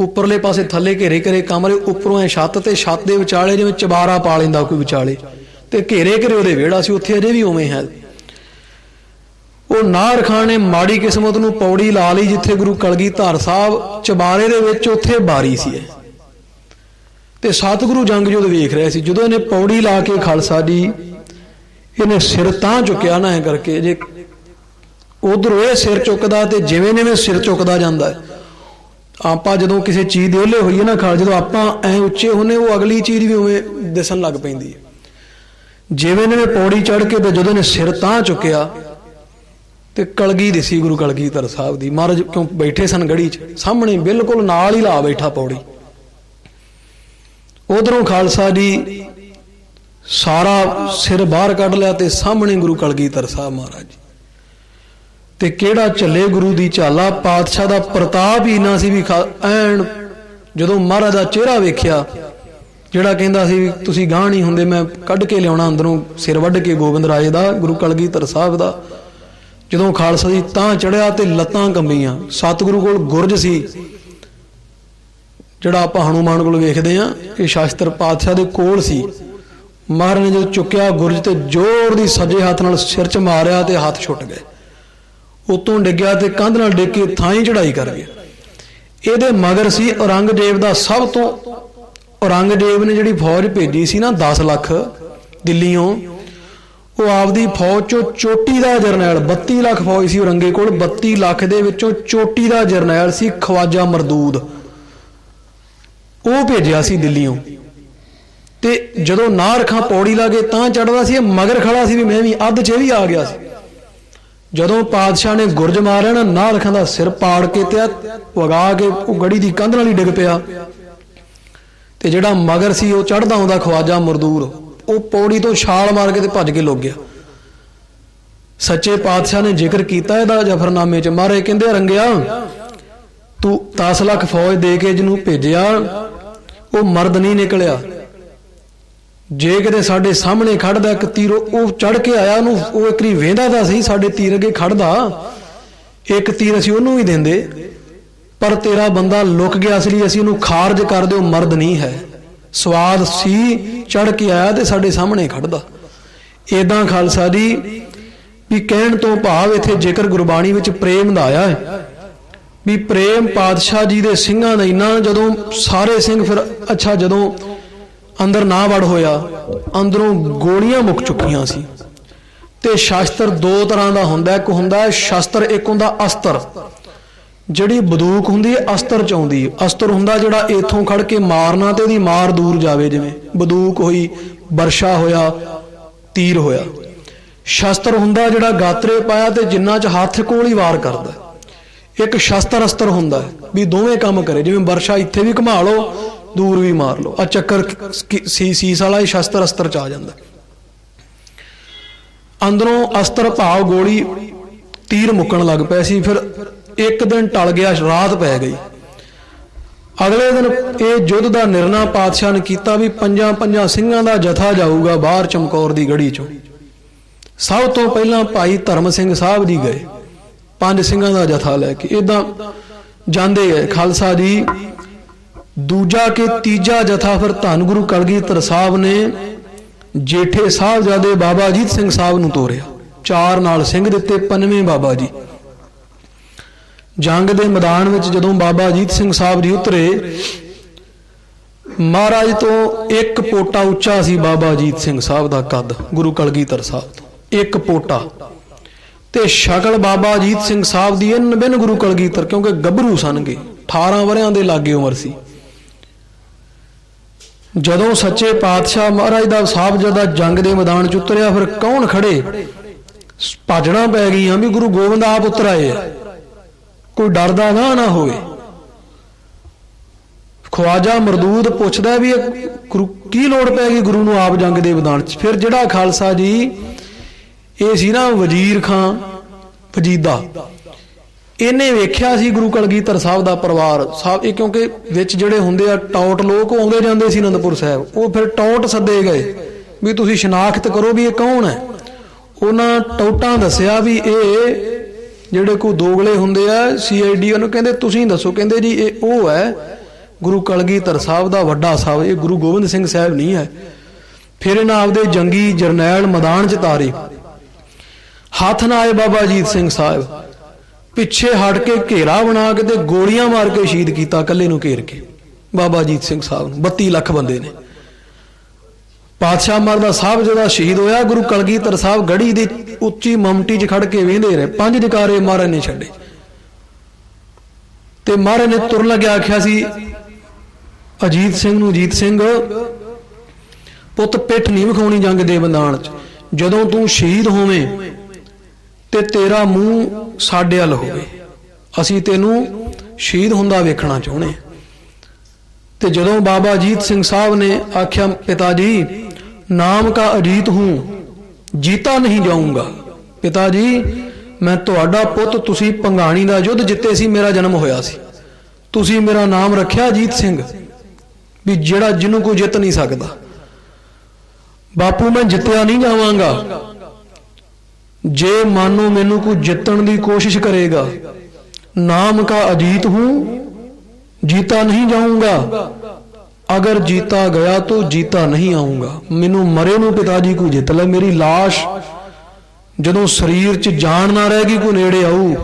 ਉੱਪਰਲੇ ਪਾਸੇ ਥੱਲੇ ਘੇਰੇ ਘੇਰੇ ਕਮਰੇ, ਉੱਪਰੋਂ ਐ ਛੱਤ ਤੇ ਛੱਤ ਦੇ ਵਿਚਾਲੇ ਜਿਵੇਂ ਚਬਾਰਾ ਪਾ ਲੈਂਦਾ ਕੋਈ ਵਿਚਾਲੇ। ਤੇ ਘੇਰੇ ਘੇਰੇ ਉਹਦੇ ਵਿਹੜਾ ਸੀ, ਉੱਥੇ ਅਜੇ ਵੀ ਉਵੇਂ ਹੈ। ਉਹ ਨਾਰ ਖਾਨ ਨੇ ਮਾੜੀ ਕਿਸਮਤ ਨੂੰ ਪੌੜੀ ਲਾ ਲਈ ਜਿੱਥੇ ਗੁਰੂ ਕਲਗੀਧਰ ਸਾਹਿਬ ਚਬਾਰੇ ਦੇ ਵਿੱਚ ਉੱਥੇ ਬਾਰੀ ਸੀ ਤੇ ਸਤਿਗੁਰੂ ਜੰਗ ਜਦੋਂ ਵੇਖ ਰਿਹਾ ਸੀ। ਜਦੋਂ ਇਹਨੇ ਪੌੜੀ ਲਾ ਕੇ ਖਾਲਸਾ ਜੀ, ਇਹਨੇ ਸਿਰ ਤਾਂ ਝੁਕਿਆ ਨਾ ਐ ਕਰਕੇ, ਜੇ ਉਧਰ ਇਹ ਸਿਰ ਚੁੱਕਦਾ ਤੇ ਜਿਵੇਂ ਜਿਵੇਂ ਸਿਰ ਚੁੱਕਦਾ ਜਾਂਦਾ ਆਪਾਂ ਜਦੋਂ ਕਿਸੇ ਚੀਜ਼ ਦੇ ਉਹਲੇ ਹੋਈਏ ਨਾ ਖਾਲ ਜਦੋਂ ਆਪਾਂ ਐ ਉੱਚੇ ਹੁੰਨੇ, ਉਹ ਅਗਲੀ ਚੀਜ਼ ਵੀ ਉਵੇਂ ਦਿਸਣ ਲੱਗ ਪੈਂਦੀ ਹੈ। ਜਿਵੇਂ ਨੇ ਪੌੜੀ ਚੜ ਕੇ ਤੇ ਜਦੋਂ ਨੇ ਸਿਰ ਤਾਂ ਚੁੱਕਿਆ, ਤੇ ਕਲਗੀ ਦਿਸੀ ਗੁਰੂ ਕਲਗੀਧਰ ਸਾਹਿਬ ਦੀ। ਮਹਾਰਾਜ ਕਿਉਂ ਬੈਠੇ ਸਨ ਗੜੀ 'ਚ? ਸਾਹਮਣੇ ਬਿਲਕੁਲ ਨਾਲ ਹੀ ਲਾ ਬੈਠਾ ਪੌੜੀ। ਉਧਰੋਂ ਖਾਲਸਾ ਜੀ ਸਾਰਾ ਸਿਰ ਬਾਹਰ ਕੱਢ ਲਿਆ ਤੇ ਸਾਹਮਣੇ ਗੁਰੂ ਕਲਗੀਧਰ ਸਾਹਿਬ ਮਹਾਰਾਜ ਜੀ। ਤੇ ਕਿਹੜਾ ਚੱਲੇ ਗੁਰੂ ਦੀ ਚਾਲਾ ਪਾਤਸ਼ਾਹ ਦਾ ਪ੍ਰਤਾਪ ਹੀ ਨਾ ਸੀ ਵੀ ਖਾ- ਐਨ ਜਦੋਂ ਮਹਾਰਾਜ ਦਾ ਚਿਹਰਾ ਵੇਖਿਆ, ਜਿਹੜਾ ਕਹਿੰਦਾ ਸੀ ਵੀ ਤੁਸੀਂ ਗਾਹ ਨਹੀਂ ਹੁੰਦੇ, ਮੈਂ ਕੱਢ ਕੇ ਲਿਆਉਣਾ ਅੰਦਰੋਂ ਸਿਰ ਵੱਢ ਕੇ ਗੋਬਿੰਦ ਰਾਏ ਦਾ, ਗੁਰੂ ਕਲਗੀਧਰ ਸਾਹਿਬ ਦਾ। ਜਦੋਂ ਖਾਲਸਾ ਜੀ ਤਾਂ ਚੜਿਆ ਤੇ ਲੱਤਾਂ ਕੰਬੀਆਂ। ਸਤਿਗੁਰੂ ਕੋਲ ਗੁਰਜ ਸੀ। ਜਿਹੜਾ ਆਪਾਂ ਹਨੂਮਾਨ ਕੋਲ ਵੇਖਦੇ ਆ ਇਹ ਸ਼ਾਸਤਰ ਪਾਤਸ਼ਾਹ ਦੇ ਕੋਲ ਸੀ। ਮਹਾਰਾਜ ਨੇ ਜਦੋਂ ਚੁੱਕਿਆ, ਗੁਰਜ ਤੇ ਜ਼ੋਰ ਦੀ ਸੱਜੇ ਹੱਥ ਨਾਲ ਸਿਰ 'ਚ ਮਾਰਿਆ ਤੇ ਹੱਥ ਛੁੱਟ ਗਏ। ਉਤੋਂ ਡਿੱਗਿਆ ਤੇ ਕੰਧ ਨਾਲ ਡਿੱਗ ਕੇ ਥਾਂ ਹੀ ਚੜਾਈ ਕਰ ਗਿਆ। ਇਹਦੇ ਮਗਰ ਸੀ ਔਰੰਗਜ਼ੇਬ ਦਾ ਸਭ ਤੋਂ, ਔਰੰਗਜ਼ੇਬ ਨੇ ਜਿਹੜੀ ਫੌਜ ਭੇਜੀ ਸੀ ਨਾ 10 ਲੱਖ ਦਿੱਲੀੋਂ ਉਹ ਆਪਦੀ ਫੌਜ ਚੋਂ ਚੋਟੀ ਦਾ ਜਰਨੈਲ 32 ਲੱਖ ਫੌਜ ਸੀ ਔਰੰਗੇ ਕੋਲ 32 ਲੱਖ ਦੇ ਵਿੱਚੋਂ ਚੋਟੀ ਦਾ ਜਰਨੈਲ ਸੀ ਖਵਾਜਾ ਮਰਦੂਦ। ਉਹ ਭੇਜਿਆ ਸੀ ਦਿੱਲੀੋਂ ਤੇ ਜਦੋਂ ਨਾ ਰਖਾਂ ਪੌੜੀ ਲਾਗੇ ਤਾਂ ਚੜਦਾ ਸੀ ਮਗਰ ਖੜਾ ਸੀ ਵੀ ਮੈਂ ਵੀ ਅੱਧ 'ਚ ਇਹ ਵੀ ਆ ਗਿਆ ਸੀ। ਜਦੋਂ ਪਾਦਸ਼ਾਹ ਨੇ ਗੁਰਜ ਮਾਰਿਆ ਨਾ ਨਾਹ ਲਖਾਂ ਦਾ ਸਿਰ ਪਾੜ ਕੇ ਤੇ ਵਗਾ ਕੇ ਉਹ ਗੜੀ ਦੀ ਕੰਧ ਨਾਲ ਹੀ ਡਿੱਗ ਪਿਆ। ਤੇ ਜਿਹੜਾ ਮਗਰ ਸੀ, ਉਹ ਚੜਦਾ ਆਉਂਦਾ ਖਵਾਜਾ ਮਰਦੂਰ। ਉਹ ਪੌੜੀ ਤੋਂ ਛਾਲ ਮਾਰ ਕੇ ਤੇ ਭੱਜ ਕੇ ਲੁੱਕ ਗਿਆ। ਸੱਚੇ ਪਾਤਸ਼ਾਹ ਨੇ ਜ਼ਿਕਰ ਕੀਤਾ ਇਹਦਾ ਜਫਰਨਾਮੇ ਚ ਮਾਰੇ ਕਹਿੰਦੇ ਰੰਗਿਆ, ਤੂੰ 10 ਲੱਖ ਫੌਜ ਦੇ ਕੇ ਜਿਹਨੂੰ ਭੇਜਿਆ ਉਹ ਮਰਦ ਨਹੀਂ ਨਿਕਲਿਆ। ਜੇ ਕਿਤੇ ਸਾਡੇ ਸਾਹਮਣੇ ਖੜਦਾ ਇੱਕ ਤੀਰ, ਉਹ ਚੜ ਕੇ ਆਇਆ, ਉਹਨੂੰ ਉਹ ਇੱਕਰੀ ਵੇਂਦਾ ਤਾਂ ਸੀ ਸਾਡੇ ਤੀਰ ਅੱਗੇ ਖੜਦਾ। ਇੱਕ ਤੀਰ ਅਸੀਂ ਉਹਨੂੰ ਵੀ ਦਿੰਦੇ, ਪਰ ਤੇਰਾ ਬੰਦਾ ਲੁਕ ਗਿਆ ਅਸਲੀ ਅਸੀਂ ਉਹਨੂੰ ਖਾਰਜ ਕਰ ਦਿਓ, ਮਰਦ ਨਹੀਂ ਹੈ। ਸਵਾਦ ਸੀ ਚੜ ਕੇ ਆਇਆ ਤੇ ਸਾਡੇ ਸਾਹਮਣੇ ਖੜਦਾ। ਏਦਾਂ ਖਾਲਸਾ ਜੀ, ਵੀ ਕਹਿਣ ਤੋਂ ਭਾਵ ਇੱਥੇ ਜੇਕਰ ਗੁਰਬਾਣੀ ਵਿੱਚ ਪ੍ਰੇਮ ਦਾ ਆਇਆ ਹੈ। ਵੀ ਪ੍ਰੇਮ ਪਾਤਸ਼ਾਹ ਜੀ ਦੇ ਸਿੰਘਾਂ ਦਾ ਇੰਨਾ ਜਦੋਂ ਸਾਰੇ ਸਿੰਘ ਫਿਰ ਅੱਛਾ ਜਦੋਂ ਅੰਦਰ ਨਾ ਵੜ ਹੋਇਆ, ਅੰਦਰੋਂ ਗੋਲੀਆਂ ਮੁੱਕ ਚੁੱਕੀਆਂ ਸੀ। ਤੇ ਸ਼ਾਸਤਰ ਦੋ ਤਰ੍ਹਾਂ ਦਾ ਹੁੰਦਾ, ਇੱਕ ਹੁੰਦਾ ਹੈ ਸ਼ਾਸਤਰ, ਇੱਕ ਹੁੰਦਾ ਅਸਤਰ। ਜਿਹੜੀ ਬੰਦੂਕ ਹੁੰਦੀ ਹੈ ਅਸਤਰ ਚ ਆਉਂਦੀ। ਅਸਤਰ ਹੁੰਦਾ ਜਿਹੜਾ ਇਥੋਂ ਖੜ ਕੇ ਮਾਰਨਾ ਤੇ ਉਹਦੀ ਮਾਰ ਦੂਰ ਜਾਵੇ, ਜਿਵੇਂ ਬੰਦੂਕ ਹੋਈ ਵਰਸ਼ਾ ਹੋਇਆ, ਤੀਰ ਹੋਇਆ। ਸ਼ਸਤਰ ਹੁੰਦਾ ਜਿਹੜਾ ਗਾਤਰੇ ਪਾਇਆ ਤੇ ਜਿੰਨਾ ਚ ਹੱਥ ਕੋਲ ਹੀ ਵਾਰ ਕਰਦਾ। ਇੱਕ ਸ਼ਸਤਰ ਅਸਤਰ ਹੁੰਦਾ ਵੀ ਦੋਵੇਂ ਕੰਮ ਕਰੇ। ਜਿਵੇਂ ਵਰਸ਼ਾ ਇੱਥੇ ਵੀ ਘੁਮਾ ਲਓ, ਦੂਰ ਵੀ ਮਾਰ ਲਓ। ਆ ਚੱਕਰ ਸੀਸ ਵਾਲਾ ਹੀ ਸ਼ਸਤਰ ਅਸਤਰ ਚ ਆ ਜਾਂਦਾ। ਅੰਦਰੋਂ ਅਸਤਰ ਭਾਵ ਗੋਲੀ ਤੀਰ ਮੁੱਕਣ ਲੱਗ ਪਿਆ ਸੀ, ਫਿਰ ਇੱਕ ਦਿਨ ਟਲ ਗਿਆ, ਰਾਤ ਪੈ ਗਈ। ਅਗਲੇ ਦਿਨ ਇਹ ਯੁੱਧ ਦਾ ਨਿਰਣਾ ਪਾਤਸ਼ਾਹ ਨੇ ਕੀਤਾ ਵੀ ਪੰਜਾਂ ਪੰਜਾਂ ਸਿੰਘਾਂ ਦਾ ਜਥਾ ਜਾਊਗਾ ਬਾਹਰ ਚਮਕੌਰ ਦੀ ਗੜੀ ਚੋਂ। ਸਭ ਤੋਂ ਪਹਿਲਾਂ ਭਾਈ ਧਰਮ ਸਿੰਘ ਸਾਹਿਬ ਜੀ ਗਏ। ਪੰਜ ਸਿੰਘਾਂ ਦਾ ਜਥਾ ਲੈ ਕੇ। ਇਦਾਂ ਜਾਂਦੇ ਗਏ ਖਾਲਸਾ ਜੀ, ਦੂਜਾ ਕਿ ਤੀਜਾ ਜਥਾ ਫਿਰ ਧੰਨ ਗੁਰੂ ਕਲਗੀਧਰ ਸਾਹਿਬ ਨੇ ਜੇਠੇ ਸਾਹਿਬਜ਼ਾਦੇ ਬਾਬਾ ਅਜੀਤ ਸਿੰਘ ਸਾਹਿਬ ਨੂੰ ਤੋਰਿਆ। ਚਾਰ ਨਾਲ ਸਿੰਘ ਦਿੱਤੇ, ਪੰਜਵੇਂ ਬਾਬਾ ਜੀ। ਜੰਗ ਦੇ ਮੈਦਾਨ ਵਿੱਚ ਜਦੋਂ ਬਾਬਾ ਅਜੀਤ ਸਿੰਘ ਸਾਹਿਬ ਜੀ ਉਤਰੇ, ਮਹਾਰਾਜ ਤੋਂ ਇੱਕ ਪੋਟਾ ਉੱਚਾ ਸੀ ਬਾਬਾ ਅਜੀਤ ਸਿੰਘ ਸਾਹਿਬ ਦਾ ਕੱਦ, ਗੁਰੂ ਕਲਗੀਧਰ ਸਾਹਿਬ ਤੋਂ। ਇੱਕ ਪੋਟਾ। ਤੇ ਸ਼ਕਲ ਬਾਬਾ ਅਜੀਤ ਸਿੰਘ ਸਾਹਿਬ ਦੀ ਇਹ ਬਿਨ ਗੁਰੂ ਕਲਗੀਧਰ, ਕਿਉਂਕਿ ਗੱਭਰੂ ਸਨਗੇ 18 ਵਰਿਆਂ ਦੇ ਲਾਗੇ ਉਮਰ ਸੀ। ਜਦੋਂ ਸੱਚੇ ਪਾਤਸ਼ਾਹ ਮਹਾਰਾਜ ਦਾ ਸਾਹਿਬ ਜਦਾ ਜੰਗ ਦੇ ਮੈਦਾਨ 'ਚ ਉਤਰਿਆ, ਫਿਰ ਕੌਣ ਖੜੇ? ਭਾਜਣਾ ਪੈ ਗਈਆਂ ਵੀ ਗੁਰੂ ਗੋਬਿੰਦ ਆਪ ਉਤਰ ਆਏ ਕੋਈ ਡਰਦਾ ਨਾ ਨਾ ਹੋਵੇ। ਖਵਾਜਾ ਮਰਦੂਦ ਪੁੱਛਦਾ ਵੀ ਇਹ ਗੁਰੂ ਕੀ ਲੋੜ ਪੈ ਗਈ ਗੁਰੂ ਨੂੰ ਆਪ ਜੰਗ ਦੇ ਮੈਦਾਨ 'ਚ? ਫਿਰ ਜਿਹੜਾ ਖਾਲਸਾ ਜੀ ਇਹ ਸੀ ਨਾ ਵਜ਼ੀਰ ਖਾਂ ਫਜੀਦਾ ਇਹਨੇ ਵੇਖਿਆ ਸੀ ਗੁਰੂ ਕਲਗੀਧਰ ਸਾਹਿਬ ਦਾ ਪਰਿਵਾਰ। ਸਾਹਿਬ ਇਹ ਕਿਉਂਕਿ ਵਿੱਚ ਜਿਹੜੇ ਹੁੰਦੇ ਆ ਟੌਟ, ਲੋਕ ਆਉਂਦੇ ਜਾਂਦੇ ਸੀ ਅਨੰਦਪੁਰ ਸਾਹਿਬ। ਉਹ ਫਿਰ ਟੌਟ ਸੱਦੇ ਗਏ ਵੀ ਤੁਸੀਂ ਸ਼ਨਾਖਤ ਕਰੋ ਵੀ ਇਹ ਕੌਣ ਹੈ? ਉਹਨਾਂ ਟੌਟਾਂ ਦੱਸਿਆ ਵੀ ਇਹ ਜਿਹੜੇ ਕੋ ਦੋਗਲੇ ਹੁੰਦੇ ਆ ਸੀਆਈਡੀ ਉਹਨੂੰ ਕਹਿੰਦੇ, ਤੁਸੀਂ ਦੱਸੋ। ਕਹਿੰਦੇ ਜੀ, ਇਹ ਉਹ ਹੈ ਗੁਰੂ ਕਲਗੀਧਰ ਸਾਹਿਬ ਦਾ ਵੱਡਾ ਸਾਹਿਬ। ਇਹ ਗੁਰੂ ਗੋਬਿੰਦ ਸਿੰਘ ਸਾਹਿਬ ਨਹੀਂ ਹੈ। ਫਿਰ ਇਹਨਾਂ ਆਪਦੇ ਜੰਗੀ ਜਰਨੈਲ ਮੈਦਾਨ ਚ ਤਾਰੇ। ਹੱਥ ਨਾ ਆਏ ਬਾਬਾ ਅਜੀਤ ਸਿੰਘ ਸਾਹਿਬ। ਪਿੱਛੇ ਹਟ ਕੇ ਘੇਰਾ ਬਣਾ ਕੇ ਤੇ ਗੋਲੀਆਂ ਮਾਰ ਕੇ ਸ਼ਹੀਦ ਕੀਤਾ, ਇਕੱਲੇ ਨੂੰ ਘੇਰ ਕੇ। ਬਾਬਾ ਅਜੀਤ ਸਿੰਘ ਸਾਹਿਬ ਨੂੰ 32 ਲੱਖ ਬੰਦੇ ਨੇ। ਪਾਤਸ਼ਾਹ ਮਰਦਾ ਸਾਹਿਬ ਜਦੋਂ ਸ਼ਹੀਦ ਹੋਇਆ, ਗੁਰੂ ਕਲਗੀਧਰ ਸਾਹਿਬ ਗੜੀ ਦੀ ਉੱਚੀ ਮਮਟੀ 'ਚ ਖੜ ਕੇ ਵੇਂਦੇ ਰਹੇ। ਪੰਜ ਜਕਾਰੇ ਮਹਾਰਾਜ ਨੇ ਛੱਡੇ। ਤੇ ਮਹਾਰਾਜ ਨੇ ਤੁਰ ਲੱਗਿਆ, ਆਖਿਆ ਸੀ, ਅਜੀਤ ਸਿੰਘ ਨੂੰ ਅਜੀਤ ਸਿੰਘ, ਪੁੱਤ ਪਿੱਠ ਨਹੀਂ ਵਿਖਾਉਣੀ ਜੰਗ ਦੇ ਮੈਦਾਨ 'ਚ। ਜਦੋਂ ਤੂੰ ਸ਼ਹੀਦ ਹੋਵੇਂ ਤੇ ਤੇਰਾ ਮੂੰਹ ਸਾਡੇ ਵੱਲ ਹੋਵੇ ਅਸੀਂ ਤੈਨੂੰ ਸ਼ਹੀਦ ਹੁੰਦਾ ਵੇਖਣਾ ਚਾਹੁੰਦੇ ਤੇ ਜਦੋਂ ਬਾਬਾ ਅਜੀਤ ਸਿੰਘ ਸਾਹਿਬ ਨੇ ਆਖਿਆ, ਪਿਤਾ ਜੀ, ਨਾਮ ਕਾ ਅਜੀਤ ਹੂੰ, ਜੀਤਾ ਨਹੀਂ ਜਾਊਂਗਾ। ਪਿਤਾ ਜੀ, ਮੈਂ ਤੁਹਾਡਾ ਪੁੱਤ ਤੁਸੀਂ ਪੰਗਾਣੀ ਦਾ ਯੁੱਧ ਜਿੱਤੇ ਸੀ, ਮੇਰਾ ਜਨਮ ਹੋਇਆ ਸੀ। ਤੁਸੀਂ ਮੇਰਾ ਨਾਮ ਰੱਖਿਆ ਅਜੀਤ ਸਿੰਘ, ਵੀ ਜਿਹੜਾ ਜਿਹਨੂੰ ਕੋਈ ਜਿੱਤ ਨਹੀਂ ਸਕਦਾ। ਬਾਪੂ, ਮੈਂ ਜਿੱਤਿਆ ਨਹੀਂ ਜਾਵਾਂਗਾ। ਜੇ ਮਾਨੋ ਮੈਨੂੰ ਕੋ ਜਿੱਤਣ ਦੀ ਕੋਸ਼ਿਸ਼ ਕਰੇਗਾ, ਨਾਮ ਕਾ ਅਜੀਤ ਹੂੰ, ਜੀਤਾ ਨਹੀਂ ਜਾਊਂਗਾ। ਅਗਰ ਜੀਤਾ ਗਿਆ ਤੋ ਜੀਤਾ ਨਹੀਂ ਆਊਂਗਾ। ਮੈਨੂੰ ਮਰੇ ਨੂੰ ਪਿਤਾ ਜੀ ਕੋ ਜਿੱਤ ਲੈ, ਮੇਰੀ লাশ ਜਦੋਂ ਸਰੀਰ 'ਚ ਜਾਣ ਨਾ ਰਹਿ ਗਈ ਕੋ ਨੇੜੇ ਆਊ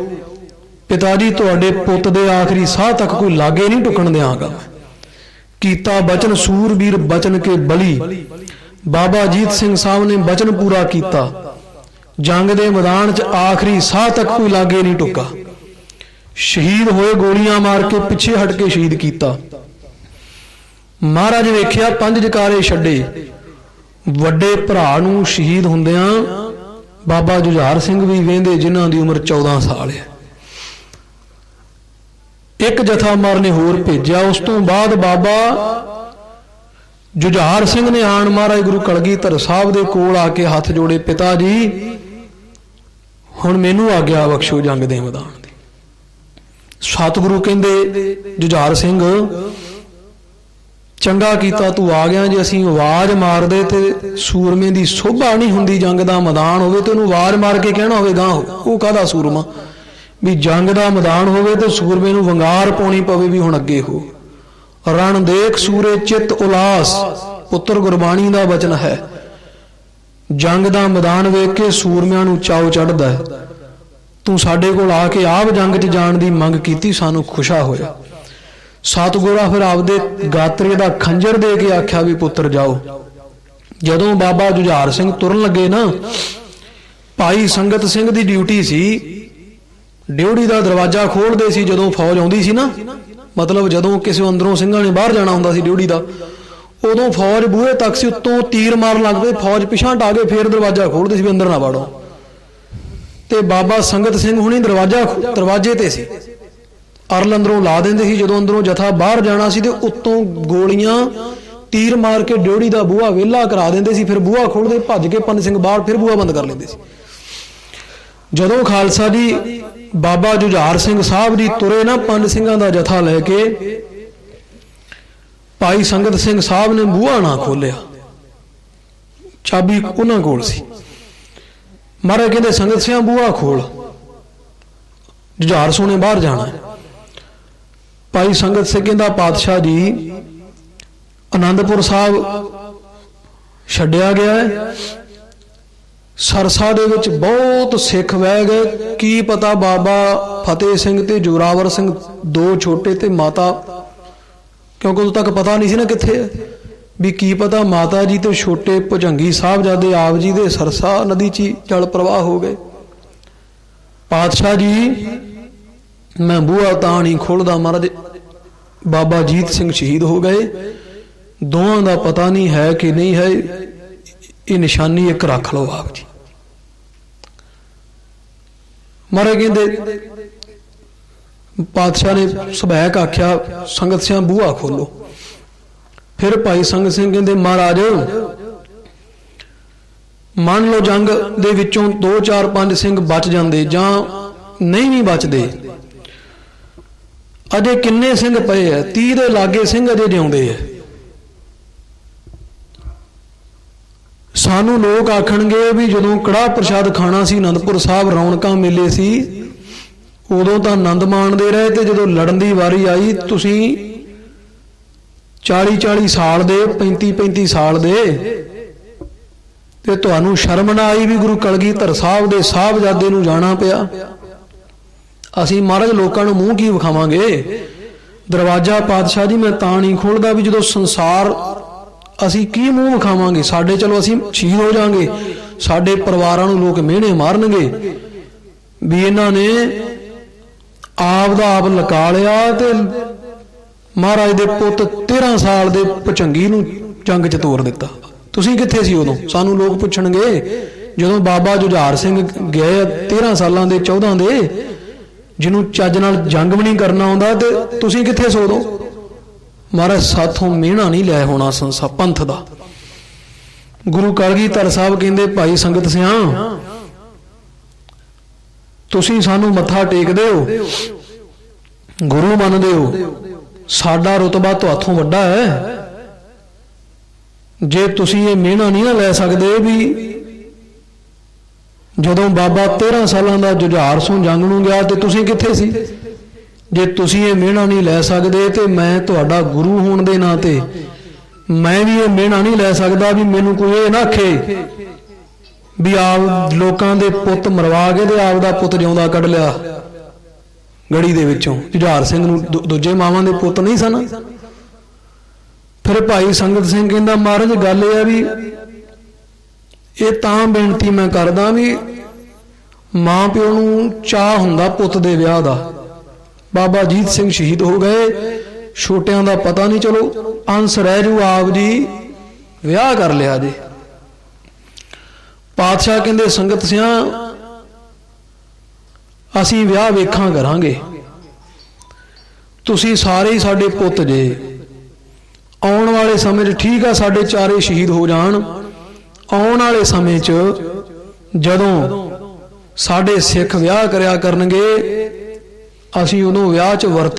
ਪਿਤਾ ਜੀ ਤੁਹਾਡੇ ਪੁੱਤ ਦੇ ਆਖਰੀ ਸਾਹ ਤੱਕ ਕੋਈ ਲਾਗੇ ਨਹੀਂ ਟੁਕਣ ਦੇਵਾਂਗਾ ਕੀਤਾ ਬਚਨ ਸੂਰਬੀਰ ਬਚਨ ਕੇ ਬਲੀ। ਬਾਬਾ ਜੀਤ ਸਿੰਘ ਸਾਹਿਬ ਨੇ ਬਚਨ ਪੂਰਾ ਕੀਤਾ। ਜੰਗ ਦੇ ਮੈਦਾਨ 'ਚ ਆਖਰੀ ਸਾਹ ਤੱਕ ਕੋਈ ਲਾਗੇ ਨਹੀਂ ਟੁੱਕਾ। ਸ਼ਹੀਦ ਹੋਏ ਗੋਲੀਆਂ ਮਾਰ ਕੇ ਪਿੱਛੇ ਹਟ ਕੇ ਸ਼ਹੀਦ ਕੀਤਾ। ਮਹਾਰਾਜ ਵੇਖਿਆ ਪੰਜ ਜਕਾਰੇ ਛੱਡੇ। ਵੱਡੇ ਭਰਾ ਨੂੰ ਸ਼ਹੀਦ ਹੁੰਦਿਆਂ ਬਾਬਾ ਜੁਝਾਰ ਸਿੰਘ ਵੀ ਵੇਂਦੇ ਜਿਨ੍ਹਾਂ ਦੀ ਉਮਰ 14 ਸਾਲ ਹੈ। ਇੱਕ ਜਥਾ ਮਾਰ ਨੇ ਹੋਰ ਭੇਜਿਆ। ਉਸ ਤੋਂ ਬਾਅਦ ਬਾਬਾ ਜੁਝਾਰ ਸਿੰਘ ਨੇ ਆਣ ਮਹਾਰਾਜ ਗੁਰੂ ਕਲਗੀਧਰ ਸਾਹਿਬ ਦੇ ਕੋਲ ਆ ਕੇ ਹੱਥ ਜੋੜੇ, ਪਿਤਾ ਜੀ ਹੁਣ ਮੈਨੂੰ ਆਗਿਆ ਬਖਸ਼ੋ ਜੰਗ ਦੇ ਮੈਦਾਨ ਦੀ ਸਤਿਗੁਰੂ ਕਹਿੰਦੇ, ਜੁਝਾਰ ਸਿੰਘ, ਚੰਗਾ ਕੀਤਾ ਤੂੰ ਆ ਗਿਆ ਜੇ ਅਸੀਂ ਆਵਾਜ਼ ਮਾਰਦੇ ਤੇ ਸੂਰਮੇ ਦੀ ਸੋਭਾ ਨਹੀਂ ਹੁੰਦੀ ਜੰਗ ਦਾ ਮੈਦਾਨ ਹੋਵੇ ਤੇ ਉਹਨੂੰ ਆਵਾਜ਼ ਮਾਰ ਕੇ ਕਹਿਣਾ ਹੋਵੇ ਗਾਂ ਉਹ ਕਾਹਦਾ ਸੂਰਮਾ? ਵੀ ਜੰਗ ਦਾ ਮੈਦਾਨ ਹੋਵੇ ਤੇ ਸੂਰਮੇ ਨੂੰ ਵੰਗਾਰ ਪਾਉਣੀ ਪਵੇ ਵੀ ਹੁਣ ਅੱਗੇ ਹੋ। ਰਣ ਦੇਖ ਸੂਰੇ ਚਿੱਤ ਉਲਾਸ, ਪੁੱਤਰ ਗੁਰਬਾਣੀ ਦਾ ਬਚਨ ਹੈ। ਜੰਗ ਦਾ ਮੈਦਾਨ ਵੇਖ ਕੇ ਸੂਰਮਿਆਂ ਨੂੰ ਚਾਉ ਚੜਦਾ ਹੈ। ਤੂੰ ਸਾਡੇ ਕੋਲ ਆ ਕੇ ਆਪ ਜੰਗ 'ਚ ਜਾਣ ਦੀ ਮੰਗ ਕੀਤੀ, ਸਾਨੂੰ ਖੁਸ਼ਾ ਹੋਇਆ। ਸਤਿਗੁਰਾਂ ਫਿਰ ਆਪਦੇ ਗਾਤਰੇ ਦਾ ਖੰਜਰ ਦੇ ਕੇ ਆਖਿਆ ਵੀ ਪੁੱਤਰ ਜਾਓ। ਜਦੋਂ ਬਾਬਾ ਜੁਝਾਰ ਸਿੰਘ ਤੁਰਨ ਲੱਗੇ ਨਾ, ਭਾਈ ਸੰਗਤ ਸਿੰਘ ਦੀ ਡਿਊਟੀ ਸੀ। ਡਿਊਟੀ ਦਾ ਦਰਵਾਜ਼ਾ ਖੋਲਦੇ ਸੀ ਜਦੋਂ ਫੌਜ ਆਉਂਦੀ ਸੀ ਨਾ। ਮਤਲਬ ਜਦੋਂ ਕਿਸੇ ਅੰਦਰੋਂ ਸਿੰਘਾਂ ਨੇ ਬਾਹਰ ਜਾਣਾ ਹੁੰਦਾ ਸੀ ਡਿਊਟੀ ਦਾ। ਉਦੋਂ ਫੌਜ ਬੂਹੇ ਤੱਕ ਸੀ, ਉੱਤੋਂ ਤੀਰ ਮਾਰਨ ਲੱਗ ਪਏ, ਫੌਜ ਪਿਛਾਂ ਹਟਾ ਕੇ ਫੇਰ ਦਰਵਾਜ਼ਾ ਖੋਲਦੇ ਸੀ ਵੀ ਅੰਦਰ ਨਾ ਵੜੋ। ਤੇ ਬਾਬਾ ਸੰਗਤ ਸਿੰਘ ਹੁਣੀ ਦਰਵਾਜ਼ਾ ਦਰਵਾਜ਼ੇ ਤੇ ਸੀ। ਅਰਲ ਅੰਦਰੋਂ ਲਾ ਦਿੰਦੇ ਸੀ, ਜਦੋਂ ਅੰਦਰੋਂ ਜਥਾ ਬਾਹਰ ਜਾਣਾ ਸੀ ਤੇ ਉੱਤੋਂ ਗੋਲੀਆਂ ਤੀਰ ਮਾਰ ਕੇ ਡਿਊਟੀ ਦਾ ਬੂਹਾ ਵਿਹਲਾ ਕਰਾ ਦਿੰਦੇ ਸੀ, ਫਿਰ ਬੂਹਾ ਖੋਲਦੇ ਭੱਜ ਕੇ ਪੰਨ ਸਿੰਘ ਬਾਹਰ ਫਿਰ ਬੂਹਾ ਬੰਦ ਕਰ ਲੈਂਦੇ ਸੀ। ਜਦੋਂ ਖਾਲਸਾ ਜੀ ਬਾਬਾ ਜੁਝਾਰ ਸਿੰਘ ਸਾਹਿਬ ਜੀ ਤੁਰੇ ਨਾ ਪੰਜ ਸਿੰਘਾਂ ਦਾ ਜਥਾ ਲੈ ਕੇ ਭਾਈ ਸੰਗਤ ਸਿੰਘ ਸਾਹਿਬ ਨੇ ਬੂਹਾ ਨਾ ਖੋਲਿਆ। ਚਾਬੀ ਉਹਨਾਂ ਕੋਲ ਸੀ। ਮਹਾਰਾਜ ਕਹਿੰਦੇ, ਸੰਗਤ ਸਿੰਘ, ਬੂਹਾ ਖੋਲ। ਜੁਝਾਰ ਸੋਨੇ ਬਾਹਰ ਜਾਣਾ ਭਾਈ ਸੰਗਤ ਸਿੰਘ ਕਹਿੰਦਾ, ਪਾਤਸ਼ਾਹ ਜੀ ਆਨੰਦਪੁਰ ਸਾਹਿਬ ਛੱਡਿਆ ਗਿਆ ਹੈ। ਸਰਸਾ ਦੇ ਵਿੱਚ ਬਹੁਤ ਸਿੱਖ ਵਹਿ ਗਏ। ਕੀ ਪਤਾ ਬਾਬਾ ਫਤਿਹ ਸਿੰਘ ਤੇ ਜੋਰਾਵਰ ਸਿੰਘ ਦੋ ਛੋਟੇ ਤੇ ਮਾਤਾ ਕਿਉਂਕਿ ਉਦੋਂ ਤੱਕ ਪਤਾ ਨਹੀਂ ਸੀ ਨਾ ਕਿੱਥੇ ਹੈ ਵੀ ਕੀ ਪਤਾ ਮਾਤਾ ਜੀ ਤੇ ਛੋਟੇ ਭੁਜੰਗੀ ਸਾਹਿਬਜ਼ਾਦੇ ਆਪ ਜੀ ਦੇ ਸਰਸਾ ਨਦੀ 'ਚ ਹੀ ਜਲ ਪ੍ਰਵਾਹ ਹੋ ਗਏ। ਪਾਤਸ਼ਾਹ ਜੀ, ਮੈਂ ਬੂਹਾ ਤਾਂ ਨਹੀਂ ਖੋਲਦਾ ਮਹਾਰਾਜ। ਬਾਬਾ ਜੀਤ ਸਿੰਘ ਸ਼ਹੀਦ ਹੋ ਗਏ। ਦੋਵਾਂ ਦਾ ਪਤਾ ਨਹੀਂ ਹੈ ਕਿ ਨਹੀਂ ਹੈ, ਇਹ ਨਿਸ਼ਾਨੀ ਇੱਕ ਰੱਖ ਲਓ ਆਪ ਜੀ। ਮਹਾਰਾਜ ਕਹਿੰਦੇ ਪਾਤਸ਼ਾਹ ਨੇ ਸੁਭੈਕ ਆਖਿਆ, ਸੰਗਤ ਸਿਆਂ ਬੂਹਾ ਖੋਲੋ। ਫਿਰ ਭਾਈ ਸੰਗਤ ਸਿੰਘ ਕਹਿੰਦੇ, ਮਹਾਰਾਜ, ਮੰਨ ਲਓ ਜੰਗ ਦੇ ਵਿੱਚੋਂ 2 4 5 ਸਿੰਘ ਬਚ ਜਾਂਦੇ ਜਾਂ ਨਹੀਂ ਵੀ ਬਚਦੇ। ਅਜੇ ਕਿੰਨੇ ਸਿੰਘ ਪਏ ਐ? 30 ਦੇ ਲਾਗੇ ਸਿੰਘ ਅਜੇ ਜਿਉਂਦੇ ਐ। ਸਾਨੂੰ ਲੋਕ ਆਖਣਗੇ ਵੀ ਜਦੋਂ ਕੜਾਹ ਪ੍ਰਸ਼ਾਦ ਖਾਣਾ ਸੀ, ਅਨੰਦਪੁਰ ਸਾਹਿਬ ਰੌਣਕਾਂ ਮੇਲੇ ਸੀ ਉਦੋਂ ਤਾਂ ਆਨੰਦ ਮਾਣਦੇ ਰਹੇ ਤੇ ਜਦੋਂ ਲੜਨ ਦੀ ਵਾਰੀ ਆਈ, ਤੁਸੀਂ 40 40 ਸਾਲ ਦੇ 35 35 ਸਾਲ ਦੇ, ਤੇ ਤੁਹਾਨੂੰ ਸ਼ਰਮ ਨਾ ਆਈ ਵੀ ਗੁਰੂ ਕਲਗੀਧਰ ਸਾਹਿਬ ਦੇ ਸਾਹਿਬਜ਼ਾਦੇ ਨੂੰ ਜਾਣਾ ਪਿਆ? ਅਸੀਂ ਮਹਾਰਾਜ ਲੋਕਾਂ ਨੂੰ ਮੂੰਹ ਕੀ ਵਿਖਾਵਾਂਗੇ? ਦਰਵਾਜ਼ਾ ਪਾਤਸ਼ਾਹ ਜੀ, ਮੈਂ ਤਾਂ ਨਹੀਂ ਖੋਲਦਾ ਵੀ ਜਦੋਂ ਸੰਸਾਰ ਅਸੀਂ ਕੀ ਮੂੰਹ ਵਿਖਾਵਾਂਗੇ? ਸਾਡੇ ਚਲੋ ਅਸੀਂ ਸ਼ਹੀਦ ਹੋ ਜਾਾਂਗੇ। ਸਾਡੇ ਪਰਿਵਾਰਾਂ ਨੂੰ ਲੋਕ ਮਿਹਣੇ ਮਾਰਨਗੇ। ਵੀ ਇਹਨਾਂ ਨੇ ਆਪ ਦਾ ਆਪ ਲਕਾ ਲਿਆ ਤੇ ਮਹਾਰਾਜ ਦੇ ਪੁੱਤ 13 ਸਾਲ ਦੇ ਪਚੰਗੀ ਨੂੰ ਜੰਗ 'ਚ ਤੋਰ ਦਿੱਤਾ। ਤੁਸੀਂ ਕਿੱਥੇ ਸੀ ਉਦੋਂ? ਸਾਨੂੰ ਲੋਕ ਪੁੱਛਣਗੇ। ਜਦੋਂ ਬਾਬਾ ਜੁਝਾਰ ਸਿੰਘ ਗਏ 13 ਸਾਲਾਂ ਦੇ 14 ਦੇ, ਜਿਹਨੂੰ ਚੱਜ ਨਾਲ ਜੰਗ ਵੀ ਨਹੀਂ ਕਰਨਾ ਆਉਂਦਾ ਤੇ ਤੁਸੀਂ ਕਿੱਥੇ ਸੋ ਉਦੋਂ? ਮਹਾਰਾਜ ਸਾਥੋਂ ਮਿਹਣਾ ਨਹੀਂ ਲੈ ਹੋਣਾ ਸੰਸਾ ਪੰਥ ਦਾ। ਗੁਰੂ ਕਲਗੀਧਰ ਸਾਹਿਬ ਕਹਿੰਦੇ, ਭਾਈ ਸੰਗਤ ਸਿਆਂ ਤੁਸੀਂ ਸਾਨੂੰ ਮੱਥਾ ਟੇਕਦੇ ਹੋ। ਗੁਰੂ ਮੰਨਦੇ ਹੋ। ਸਾਡਾ ਰਤਬਾ ਤੁਹਾਥੋਂ ਵੱਡਾ ਹੈ। ਜੇ ਤੁਸੀਂ ਇਹ ਮਿਹਣਾ ਨਹੀਂ ਨਾ ਲੈ ਸਕਦੇ ਵੀ ਜਦੋਂ ਬਾਬਾ 13 ਸਾਲਾਂ ਦਾ ਜੁਝਾਰ ਸੋਂ ਜੰਗ ਨੂੰ ਗਿਆ ਤੇ ਤੁਸੀਂ ਕਿੱਥੇ ਸੀ? ਜੇ ਤੁਸੀਂ ਇਹ ਮਿਹਣਾ ਨਹੀਂ ਲੈ ਸਕਦੇ ਤੇ ਮੈਂ ਤੁਹਾਡਾ ਗੁਰੂ ਹੋਣ ਦੇ ਨਾਤੇ ਮੈਂ ਵੀ ਇਹ ਮਿਹਣਾ ਨਹੀਂ ਲੈ ਸਕਦਾ ਵੀ ਮੈਨੂੰ ਕੋਈ ਇਹ ਨਾ ਆਖੇ। ਵੀ ਆਪ ਲੋਕਾਂ ਦੇ ਪੁੱਤ ਮਰਵਾ ਕੇ ਤੇ ਆਪ ਦਾ ਪੁੱਤ ਜਿਉਂਦਾ ਕੱਢ ਲਿਆ। ਗੜੀ ਦੇ ਵਿੱਚੋਂ। ਜੁਝਾਰ ਸਿੰਘ ਨੂੰ ਦੂ- ਦੂਜੇ ਮਾਵਾਂ ਦੇ ਪੁੱਤ ਨਹੀਂ ਸਨ। ਫਿਰ ਭਾਈ ਸੰਗਤ ਸਿੰਘ ਕਹਿੰਦਾ, ਮਹਾਰਾਜ, ਗੱਲ ਇਹ ਆ ਵੀ ਇਹ ਤਾਂ ਬੇਨਤੀ ਮੈਂ ਕਰਦਾ ਵੀ ਮਾਂ ਪਿਓ ਨੂੰ ਚਾਹ ਹੁੰਦਾ ਪੁੱਤ ਦੇ ਵਿਆਹ ਦਾ। ਬਾਬਾ ਜੀਤ ਸਿੰਘ ਸ਼ਹੀਦ ਹੋ ਗਏ। ਛੋਟਿਆਂ ਦਾ ਪਤਾ ਨਹੀਂ, ਚਲੋ ਅੰਸ ਰਹਿ ਜੂ, ਆਪ ਜੀ ਵਿਆਹ ਕਰ ਲਿਆ ਜੀ। ਪਾਤਸ਼ਾਹ ਕਹਿੰਦੇ, ਸੰਗਤ ਸਿਆਂ, ਅਸੀਂ ਵਿਆਹ ਵੇਖਾਂ ਕਰਾਂਗੇ। ਤੁਸੀਂ ਸਾਰੇ ਹੀ ਸਾਡੇ ਪੁੱਤ ਜੇ। ਆਉਣ ਵਾਲੇ ਸਮੇਂ 'ਚ ਠੀਕ ਆ, ਸਾਡੇ ਚਾਰੇ ਸ਼ਹੀਦ ਹੋ ਜਾਣ। ਆਉਣ ਵਾਲੇ ਸਮੇਂ 'ਚ ਜਦੋਂ ਸਾਡੇ ਸਿੱਖ ਵਿਆਹ ਕਰਿਆ ਕਰਨਗੇ, ਅਸੀਂ ਉਹਨੂੰ ਵਿਆਹ 'ਚ ਵਰਤ